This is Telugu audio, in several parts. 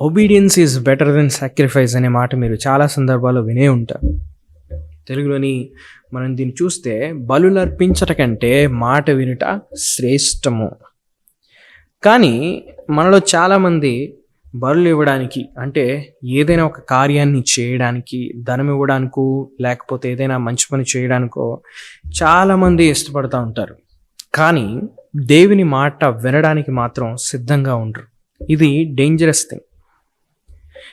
Obedience is better than sacrifice అనే మాట మీరు చాలా సందర్భాల్లో వినే ఉంటారు. తెలుగులోని మనం దీన్ని చూస్తే బలులు అర్పించట కంటే మాట వినుట శ్రేష్టము. కానీ మనలో చాలామంది బరులు ఇవ్వడానికి అంటే ఏదైనా ఒక కార్యాన్ని చేయడానికి ధనం ఇవ్వడానికో లేకపోతే ఏదైనా మంచి పని చేయడానికో చాలామంది ఇష్టపడుతూ ఉంటారు. కానీ దేవుని మాట వినడానికి మాత్రం సిద్ధంగా ఉండరు. ఇది డేంజరస్ థింగ్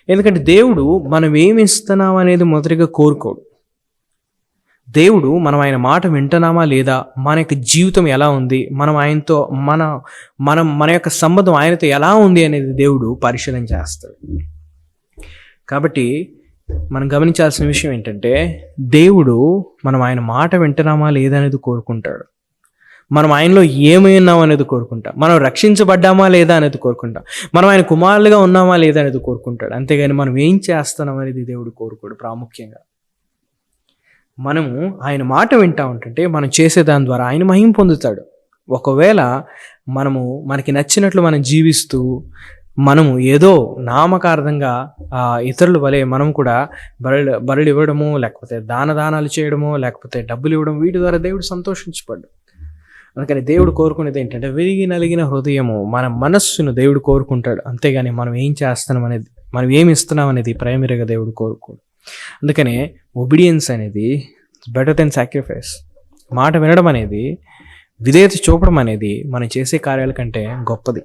ఎందుకంటే దేవుడు మనం ఏమి ఇస్తున్నాం అనేది మొదటిగా కోరుకోడు. దేవుడు మనం ఆయన మాట వింటున్నామా లేదా మన యొక్క జీవితం ఎలా ఉంది మనం ఆయనతో మన మనం మన యొక్క సంబంధం ఆయనతో ఎలా ఉంది అనేది దేవుడు పరిశీలన చేస్తాడు. కాబట్టి మనం గమనించాల్సిన విషయం ఏంటంటే దేవుడు మనం ఆయన మాట వింటున్నామా లేదా అనేది కోరుకుంటాడు. మనం ఆయనలో ఏమై ఉన్నాం అనేది కోరుకుంటాం. మనం రక్షించబడ్డామా లేదా అనేది కోరుకుంటాం. మనం ఆయన కుమారులుగా ఉన్నామా లేదా అనేది కోరుకుంటాడు. అంతేగాని మనం ఏం చేస్తున్నాం అనేది దేవుడు కోరుకోడు ప్రాముఖ్యంగా. మనము ఆయన మాట వింటా ఉంటుంటే మనం చేసే దాని ద్వారా ఆయన మహిం పొందుతాడు. ఒకవేళ మనము మనకి నచ్చినట్లు మనం జీవిస్తూ మనము ఏదో నామకార్థంగా ఇతరుల వలె మనం కూడా బరలు బరులు ఇవ్వడము లేకపోతే దాన దానాలు చేయడము లేకపోతే డబ్బులు ఇవ్వడం వీటి ద్వారా దేవుడు సంతోషించబడ్డు అందుకని దేవుడు కోరుకునేది ఏంటంటే విరిగి నలిగిన హృదయము మన మనస్సును దేవుడు కోరుకుంటాడు. అంతేగాని మనం ఏం చేస్తున్నాం అనేది మనం ఏమి ఇస్తున్నాం అనేది ప్రైమరీగా దేవుడు కోరుకోడు. అందుకనే ఒబిడియన్స్ అనేది బెటర్ దెన్ సాక్రిఫైస్ మాట వినడం అనేది విధేయత చూపడం అనేది మనం చేసే కార్యాల కంటే గొప్పది.